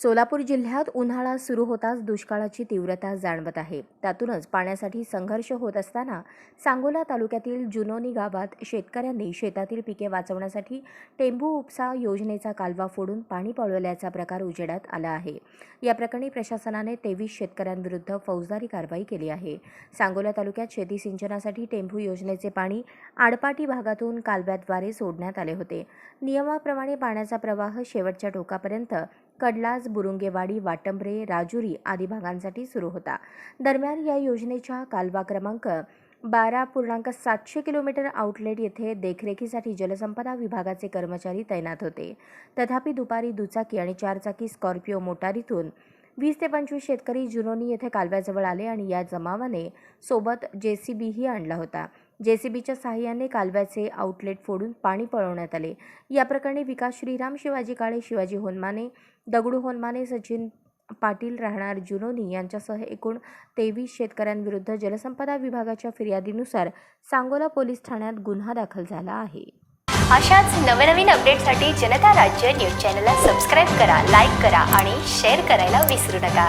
सोलापूर जिल्ह्यात उन्हाळा सुरू होताच दुष्काळाची तीव्रता जाणवत आहे. त्यातूनच पाण्यासाठी संघर्ष होत असताना सांगोला तालुक्यातील जुनोनी गावात शेतकऱ्यांनी शेतातील पिके वाचवण्यासाठी टेंभू उपसा योजनेचा कालवा फोडून पाणी पळवल्याचा प्रकार उजेडात आला आहे. या प्रकरणी प्रशासनाने तेवीस शेतकऱ्यांविरुद्ध फौजदारी कारवाई केली आहे. सांगोला तालुक्यात शेती सिंचनासाठी टेंभू योजनेचे पाणी आडपाटी भागातून कालव्याद्वारे सोडण्यात आले होते. नियमाप्रमाणे पाण्याचा प्रवाह शेवटच्या टोकापर्यंत कडलाज बुरुंगेवाडी वाटंबरे राजुरी आदी भागांसाठी सुरू होता. दरम्यान या योजनेच्या कालवा क्रमांक बारा पूर्णांक सातशे किलोमीटर आउटलेट येथे देखरेखीसाठी जलसंपदा विभागाचे कर्मचारी तैनात होते. तथापि दुपारी दुचाकी आणि चारचाकी स्कॉर्पिओ मोटारीतून वीस ते पंचवीस शेतकरी जुनोनी येथे कालव्याजवळ आले आणि या जमावाने सोबत जेसीबीही आणला होता. जेसीबीच्या सहाय्याने कालव्याचे आउटलेट फोडून पाणी पळवण्यात आले. या प्रकरणी विकास श्रीराम शिवाजी काळे शिवाजी होनमाने दगडू होनमाने सचिन पाटील राहणार जुनोनी यांच्यासह एकूण तेवीस शेतकऱ्यांविरुद्ध जलसंपदा विभागाच्या फिर्यादीनुसार सांगोला पोलीस ठाण्यात गुन्हा दाखल झाला आहे. अशाच नवनवीन अपडेटसाठी जनता राज्य न्यूज चॅनलला सबस्क्राईब करा लाईक करा आणि शेअर करायला विसरू नका.